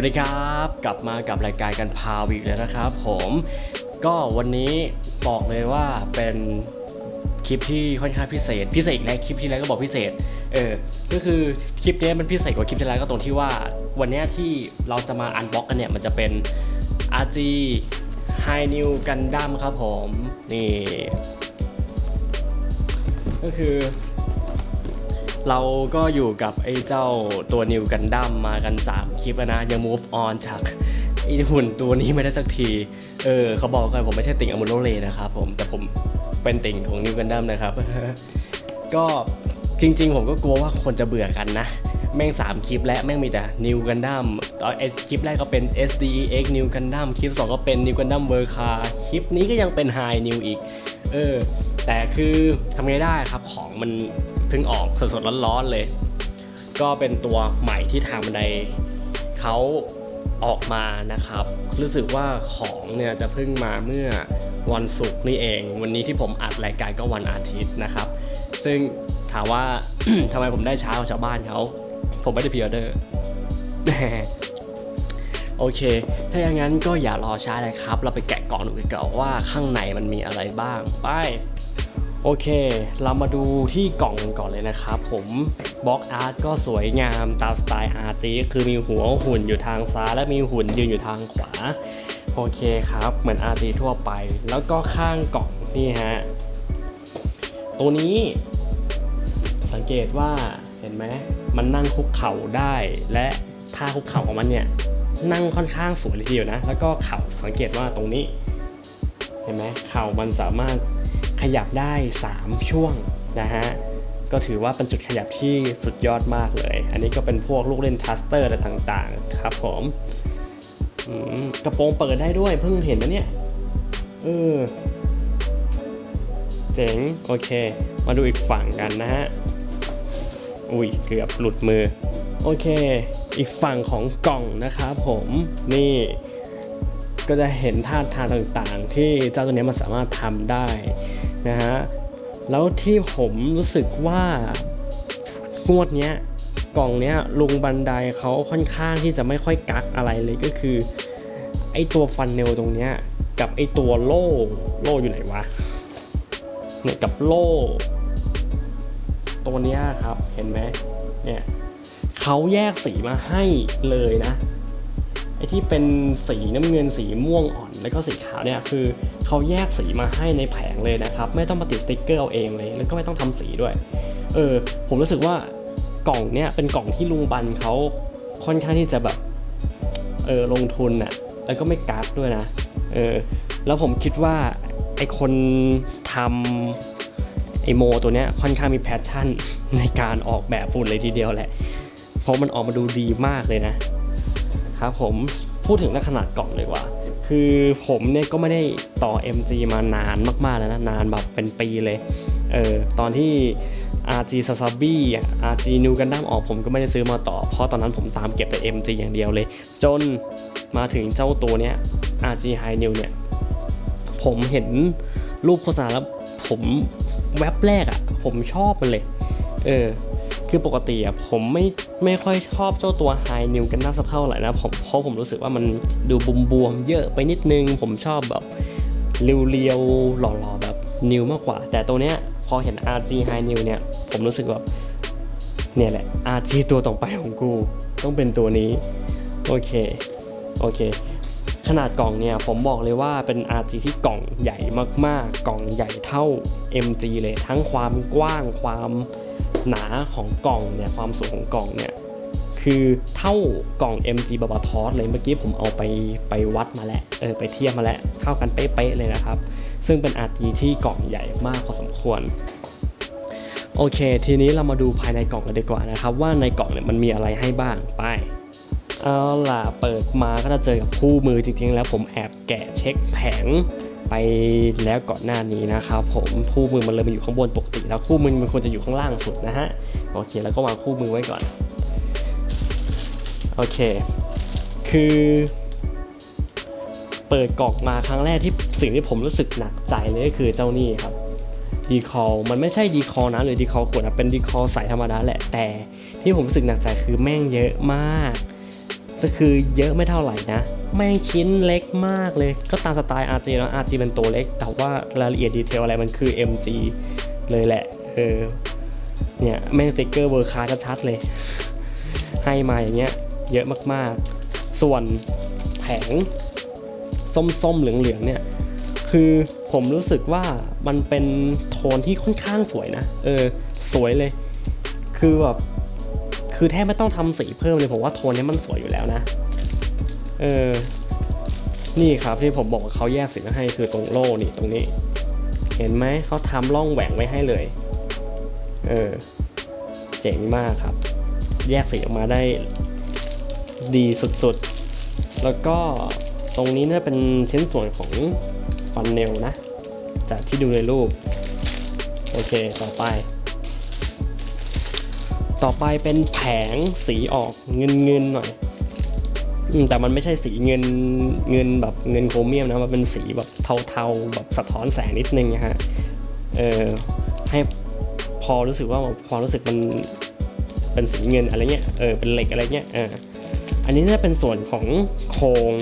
วัสดีครับ กลับมากับรายการกันพาวิกแล้วนะครับผมก็วันนี้บอกเลยว่าเป็นคลิปที่ค่อนข้างพิเศษพิเศษอีกแล้วคลิปที่แล้วก็บอกพิเศษเออก็คือคลิปนี้มันพิเศษกว่าคลิปที่แล้วก็ตรงที่ว่าวันนี้ที่เราจะมาอันบ็อกกันเนี่ยมันจะเป็น RG High New Gundam ครับผมนี่ก็คือ เราก็อยู่กับไอ้เจ้าตัวนิวกันดั้มมากัน 3 คลิปแล้วนะ ยัง move on จากไอ้หุ่นตัวนี้ไม่ได้สักที เออเขาบอกกันผมไม่ใช่ติ่งอมูโรเลนะครับผม แต่ผมเป็นติ่งของนิวกันดั้มนะครับ ก็จริง ๆ ผมก็กลัวว่าคนจะเบื่อกันนะ แม่ง 3 คลิปและแม่งมีแต่นิวกันดั้มตอนคลิปแรกก็เป็น SDEX นิวกันดั้มคลิป 2 ก็เป็นนิวกันดั้มเวอร์คาคลิปนี้ก็ยังเป็น High New อีก เออแต่คือทำไงได้ครับของมัน เพิ่งออกสดๆร้อนๆเลย ก็เป็นตัวใหม่ที่ทางบันไดเขาออกมานะครับ รู้สึกว่าของเนี่ยจะเพิ่งมาเมื่อวันศุกร์นี่เอง วันนี้ที่ผมอัดรายการก็วันอาทิตย์นะครับ ซึ่งถามว่า ทำไมผมได้ช้ากว่าชาวบ้านเขาผมไม่ได้พิออเดอร์โอเค ถ้าอย่างนั้นก็อย่ารอช้าเลยครับ เราไปแกะกล่องดูกันก่อนว่าข้างในมันมีอะไรบ้าง ไป โอเค เรามาดูที่กล่องก่อนเลยนะครับผมบล็อกอาร์ตก็สวยงามตามสไตล์ RG คือมีหัวหุ่นอยู่ทางซ้ายและมีหุ่นยืนอยู่ทางขวา โอเคครับ เหมือน RG ทั่วไป แล้วก็ข้างกล่องนี่ฮะ ตัวนี้ สังเกตว่าเห็นไหมมันนั่งคุกเข่าได้ และท่าคุกเข่าของมันเนี่ย นั่งค่อนข้างสวยเลยทีเดียวนะ แล้วก็เข่าสังเกตว่าตรงนี้ เห็นไหมเข่ามันสามารถ ขยับได้ 3 ช่วงนะฮะก็ถือว่าเป็นจุดขยับที่สุดยอดมากเลย อันนี้ก็เป็นพวกลูกเล่นทัสเตอร์อะไรต่างๆ ครับผมมกระโปรงเปิดได้ด้วยเพิ่งเห็นนะเนี่ยเออเจ๋งโอเค มาดูอีกฝั่งกันนะฮะ อุ้ยเกือบหลุดมือ โอเค อีกฝั่งของกล่องนะครับผมนี่ก็จะเห็นท่าทางต่างๆ ที่เจ้าตัวนี้มันสามารถทำได้ นะฮะแล้วที่ผมรู้สึกว่างวดเนี้ยกล่องเนี้ยลุงบันไดเขาค่อนข้างที่จะไม่ค่อยกักอะไรเลยก็คือ ไอตัวฟันเนลตรงเนี้ยกับไอตัวโล่โล่อยู่ไหนวะเนี่ยกับโล่ตัวเนี้ยครับเห็นไหมเนี่ยเขาแยกสีมาให้เลยนะไอที่เป็นสีน้ำเงินสีม่วงอ่อนแล้วก็สีขาวเนี่ยคือ เขาแยกสีมาให้ในแผงเลยนะครับ ไม่ต้องมาติดสติกเกอร์เอาเองเลย แล้วก็ไม่ต้องทำสีด้วย เออ ผมรู้สึกว่ากล่องเนี่ยเป็นกล่องที่ลุงบันเขาค่อนข้างที่จะแบบ เออลงทุนน่ะ แล้วก็ไม่กักด้วยนะ เออ แล้วผมคิดว่าไอคนทำไอโมตัวเนี้ยค่อนข้างมีแพชชั่นในการออกแบบฝุ่นเลยทีเดียวแหละ เพราะมันออกมาดูดีมากเลยนะครับผมพูดถึงเรื่องขนาดกล่องเลยว่า คือผมเนี่ยก็ไม่ได้ต่อ MG มานานมากๆแล้วนะ นานแบบเป็นปีเลย เออ ตอนที่ RG s a s a b i RG New Gundam ออกผมก็ไม่ได้ซื้อมาต่อ เพราะตอนนั้นผมตามเก็บแต่ MG อย่างเดียวเลย จนมาถึงเจ้าตัวเนี้ย RG High New เนี่ย ผมเห็นรูปโฆษณาแล้วผมแว็บแรกอะ่ะ ผมชอบมันเลย เออ คือปกติอะผมไม่ไม่ค่อยชอบเจ้าตัวไฮนิวกันนักสักเท่าไหร่นะผมเพราะผมรู้สึกว่ามันดูบุมบวมๆเยอะไปนิดนึง ผมชอบแบบเรียวๆหล่อๆแบบนิวมากกว่า แต่ตัวเนี้ยพอเห็น RG High New เนี่ย ผมรู้สึกแบบเนี่ยแหละ RG ตัวต่อไปของกู ต้องเป็นตัวนี้ โอเค โอเค ขนาดกล่องเนี่ยผมบอกเลยว่าเป็น RG ที่กล่องใหญ่มากๆ กล่องใหญ่เท่า MG เลยทั้งความกว้างความหนาของกล่องเนี่ยความสูงของกล่องเนี่ยคือเท่ากล่อง MG บาบาทอสเลยเมื่อกี้ผมเอาไปไปวัดมาแล้วเออไปเทียบมาแล้วเท่ากันเป๊ะๆเลยนะครับ ซึ่งเป็น RG ที่กล่องใหญ่มากพอสมควรโอเค ทีนี้เรามาดูภายในกล่องกันดีกว่านะครับ ว่าในกล่องเนี่ยมันมีอะไรให้บ้างไป เอาล่ะเปิดมาก็จะเจอกับคู่มือจริงๆ แล้วผมแอบแกะเช็คแผงไปแล้วก่อนหน้านี้นะครับผมคู่มือมันเลยมันอยู่ข้างบนปกติ แล้วคู่มือมันควรจะอยู่ข้างล่างสุดนะฮะโอเคแล้วก็วางคู่มือไว้ก่อนโอเค คือ เปิดกล่องมาครั้งแรกที่สิ่งที่ผมรู้สึกหนักใจเลยก็คือเจ้านี่ครับดีคอลมันไม่ใช่ดีคอลนะหรือดีคอลขวดนะเป็นดีคอลใสธรรมดาแหละแต่ที่ผมรู้สึกหนักใจคือแม่งเยอะมาก ก็คือเยอะไม่เท่าไหร่นะแม่งชิ้นเล็กมากเลย ก็ตามสไตล์ RG แล้ว RG เป็นตัวเล็ก แต่ว่ารายละเอียดดีเทลอะไรมันคือ MG เลยแหละ เออ เนี่ยแม่งสติกเกอร์เวอร์คาชัดๆเลย ให้มาอย่างเงี้ย เยอะมากๆ ส่วนแผง ส้มๆ เหลืองๆ เนี่ย คือผมรู้สึกว่ามันเป็นโทนที่ค่อนข้างสวยนะ เออ สวยเลย คือแบบ คือแทบไม่ต้องทำสีเพิ่มเลยผมว่าโทนนี้มันสวยอยู่แล้วนะ เออ นี่ครับที่ผมบอกว่าเขาแยกสีมาให้คือตรงโล่นี่ตรงนี้ เห็นไหมเขาทำร่องแหว่งไว้ให้เลย เออ เจ๋งมากครับ แยกสีออกมาได้ดีสุดๆ แล้วก็ตรงนี้เนี่ยเป็นชิ้นส่วนของฟันเนลนะ จากที่ดูในรูป โอเค ต่อไป ต่อไปเป็นแผงสีออกเงินเงินหน่อยแต่มันไม่ใช่สีเงินเงินแบบเงินโครเมียมนะมันเป็นสีแบบเทาๆแบบสะท้อนแสงนิดนึงนะฮะเออให้พอรู้สึกว่าความรู้สึกมันเป็นสีเงินอะไรเงี้ยเออเป็นเหล็กอะไรเงี้ยเอออันนี้น่าจะเป็นส่วนของโครง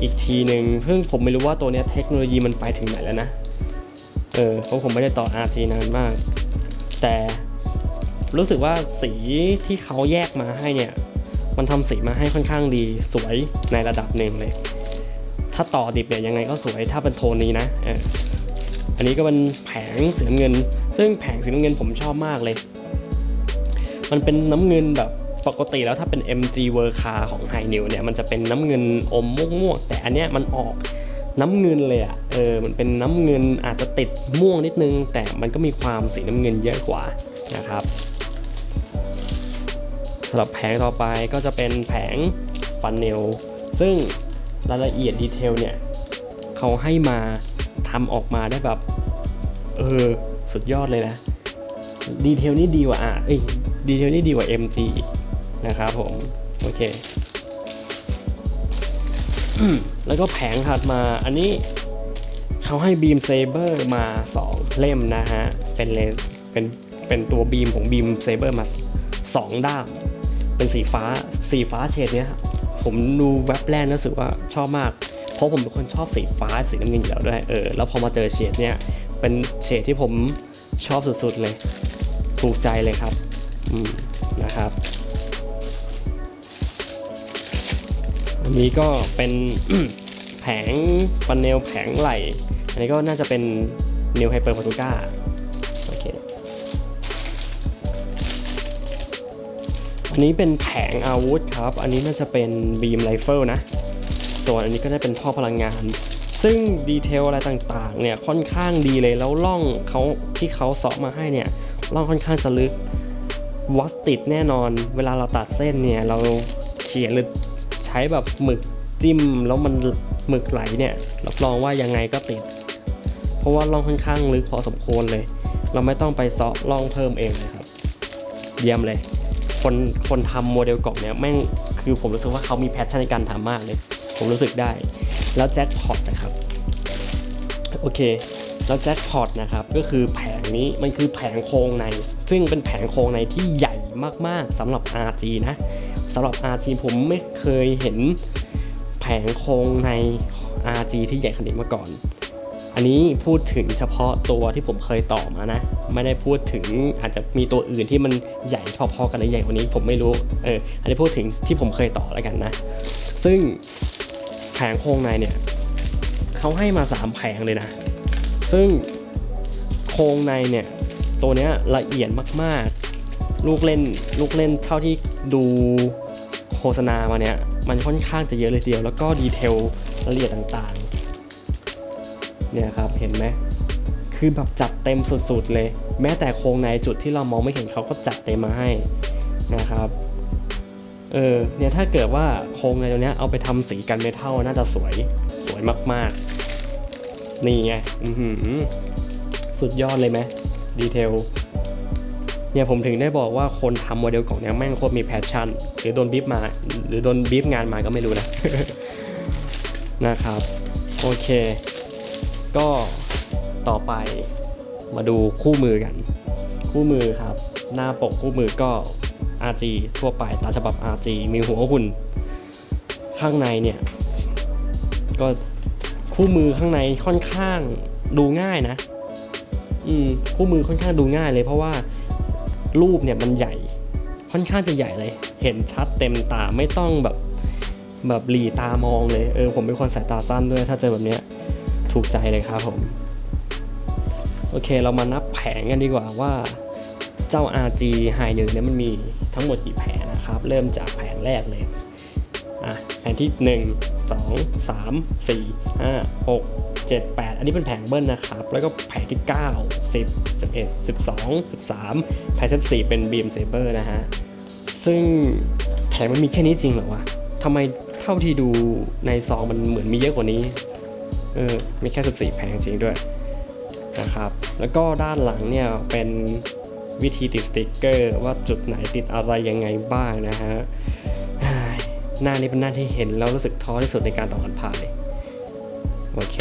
อีกทีหนึ่งซึ่งผมไม่รู้ว่าตัวเนี้ยเทคโนโลยีมันไปถึงไหนแล้วนะเออเพราะผมไม่ได้ต่อ RG นานมาก แต่ รู้สึกว่าสีที่เขาแยกมาให้เนี่ย มันทำสีมาให้ค่อนข้างดีสวยในระดับหนึ่งเลย ถ้าต่อดิบเนี่ยยังไงก็สวยถ้าเป็นโทนนี้นะอันนี้ก็เป็นแผงสีน้ำเงิน ซึ่งแผงสีน้ำเงินผมชอบมากเลย มันเป็นน้ำเงินแบบปกติแล้วถ้าเป็น MG w o r k a ของ h i n e w เนี่ยมันจะเป็นน้ำเงินอมม่วงๆแต่อันเนี้ยมันออกน้ำเงินเลยอะ่ะ เออ มันเป็นน้ำเงินอาจจะติดม่วงนิดนึง แต่มันก็มีความสีน้ำเงินเยอะกว่านะครับ สำหรับแผงต่อไปก็จะเป็นแผงฟันเนลซึ่งรายละเอียดดีเทลเนี่ยเขาให้มาทำออกมาได้แบบ เออ สุดยอดเลยนะ ดีเทลนี่ดีกว่าอะเอ้ยดีเทลนี่ดีกว่า MG อีนะครับผม โอเค แล้วก็แผงถัดมาอันนี้เขาให้บีมเซเบอร์มา 2 เล่มนะฮะ เป็นเลนเป็นเป็นตัวบีมของบีมเซเบอร์มา 2 ด้าม เป็นสีฟ้า สีฟ้าเฉดเนี้ยผมดูแว็บแรกรู้สึกว่าชอบมาก เพราะผมเป็นคนชอบสีฟ้าสีน้ำเงินอยู่แล้วด้วยเออแล้วพอมาเจอเฉดเนี้ยเป็นเฉดที่ผมชอบสุดๆเลย ถูกใจเลยครับอืมนะครับอันนี้ก็เป็นแผงฟันเนลแผงไหลอันนี้ก็น่าจะเป็นนิวไฮเปอร์ t าตูก้า อันนี้เป็นแผงอาวุธครับ อันนี้น่าจะเป็นบีมไรเฟิลนะ ส่วนอันนี้ก็จะเป็นท่อพลังงาน ซึ่งดีเทลอะไรต่างๆ เนี่ยค่อนข้างดีเลยแล้วล่องเขาที่เขาเสาะมาให้เนี่ยล่องค่อนข้างจะลึกวัสติดแน่นอน เวลาเราตัดเส้นเนี่ยเราเขียนหรือใช้แบบหมึกจิ้มแล้วมันหมึกไหลเนี่ยรับรองว่ายังไงก็ติด เพราะว่าล่องค่อนข้างลึกพอสมควรเลย เราไม่ต้องไปเซาะล่องเพิ่มเองเลยครับ เยี่ยมเลย คนคนทำโมเดลกล่องเนี่ยแม่งคือผมรู้สึกว่าเขามีแพชชั่นในการทำมากเลย ผมรู้สึกได้ แล้วแจ็คพอตนะครับ โอเค แล้วแจ็คพอตนะครับ ก็คือแผงนี้มันคือแผงโครงใน ซึ่งเป็นแผงโครงในที่ใหญ่มากๆสำหรับ RG นะสำหรับ RG ผมไม่เคยเห็นแผงโครงใน RG ที่ใหญ่ขนาดนี้มาก่อน อันนี้พูดถึงเฉพาะตัวที่ผมเคยต่อมานะ ไม่ได้พูดถึงอาจจะมีตัวอื่นที่มันใหญ่พอๆกันหรือใหญ่กว่านี้ผมไม่รู้เอออันนี้พูดถึงที่ผมเคยต่อแล้วกันนะ ซึ่งแผงโครงในเนี่ยเขาให้มา 3 แผงเลยนะ ซึ่งโครงในเนี่ยตัวเนี้ยละเอียดมากๆ ลูกเล่นลูกเล่นเท่าที่ดูโฆษณามาเนี่ยมันค่อนข้างจะเยอะเลยเดียว แล้วก็ดีเทลละเอียดต่างๆ เนี่ยครับเห็นไหมคือแบบจัดเต็มสุดๆเลย แม้แต่โครงในจุดที่เรามองไม่เห็นเขาก็จัดเต็มมาให้นะครับเออเนี่ยถ้าเกิดว่าโครงในตัวเนี้ยเอาไปทำสีกันเมทัลน่าจะสวยสวยมากๆ นี่ไงอือหือสุดยอดเลยไหมดีเทลเนี่ยผมถึงได้บอกว่าคนทำโมเดลกล่องเนี้ยแม่งโคตรมีแพชชั่น หรือโดนบีบมา หรือโดนบีบงานมาก็ไม่รู้นะ นะครับ โอเค ก็ต่อไปมาดูคู่มือกัน คู่มือครับ หน้าปกคู่มือก็ RG ทั่วไปตามฉบับ RG มีหัวหุ่น ข้างในเนี่ย ก็คู่มือข้างในค่อนข้างดูง่ายนะ อืมคู่มือค่อนข้างดูง่ายเลย เพราะว่ารูปเนี่ยมันใหญ่ ค่อนข้างจะใหญ่เลย เห็นชัดเต็มตาไม่ต้องแบบแบบหลีตามองเลย เออผมเป็นคนสายตาสั้นด้วยถ้าเจอแบบเนี้ย ถูกใจเลยครับผม โอเคเรามานับแผงกันดีกว่าว่าเจ้า RG High 1เนี่ยมันมีทั้งหมดกี่แผงนะครับ เริ่มจากแผงแรกเลยอะแผงที่ 1 2 3 4 5 6 7 8 อันนี้เป็นแผงเบิ้ลนะครับ แล้วก็แผงที่ 9 10 11 12 13 แผงที่ 4 เป็น Beam Saber นะฮะ ซึ่งแผงมันมีแค่นี้จริงเหรอวะทำไมเท่าที่ดูในซองมันเหมือนมีเยอะกว่านี้ เออมีแค่ 14 แผงจริงด้วยนะครับแล้วก็ด้านหลังเนี่ยเป็นวิธีติดสติกเกอร์ ว่าจุดไหนติดอะไรยังไงบ้างนะฮะหน้านี้เป็นหน้าที่เห็นแล้วรู้สึกท้อที่สุดในการต่อกันผ่านเลยโอเค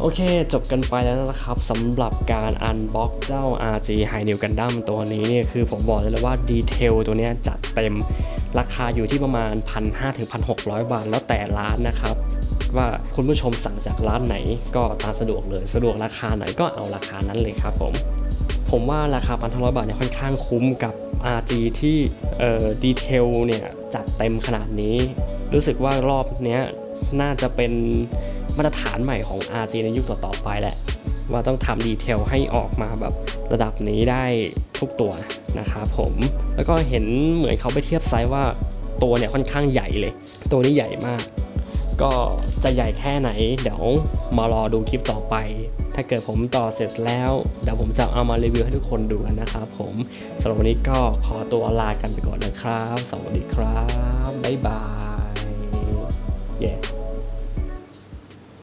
โอเค จบกันไปแล้วนะครับสำหรับการอันบ็อกเจ้า RG High New Gundam ตัวนี้เนี่ยคือผมบอกเลยว่าดีเทลตัวนี้จัดเต็มราคาอยู่ที่ประมาณ 1,500ถึง1,600 บาทแล้วแต่ร้านนะครับ ว่าคุณผู้ชมสั่งจากร้านไหนก็ตามสะดวกเลย สะดวกราคาไหนก็เอาราคานั้นเลยครับผมผมว่าราคา1,500บาทเนี่ยค่อนข้างคุ้มกับ RG ที่ดีเทลเนี่ยจัดเต็มขนาดนี้ รู้สึกว่ารอบเนี้ยน่าจะเป็นมาตรฐานใหม่ของ RG ในยุคต่อๆไปแหละ ว่าต้องทำดีเทลให้ออกมาแบบระดับนี้ได้ทุกตัวนะครับผม แล้วก็เห็นเหมือนเขาไปเทียบไซส์ว่าตัวเนี่ยค่อนข้างใหญ่เลย ตัวนี้ใหญ่มาก ก็จะใหญ่แค่ไหน เดี๋ยวมารอดูคลิปต่อไป ถ้าเกิดผมต่อเสร็จแล้ว เดี๋ยวผมจะเอามารีวิวให้ทุกคนดูกันนะครับผมสำหรับวันนี้ก็ขอตัวลากันไปก่อนนะครับ สวัสดีครับ บ๊ายบายเย้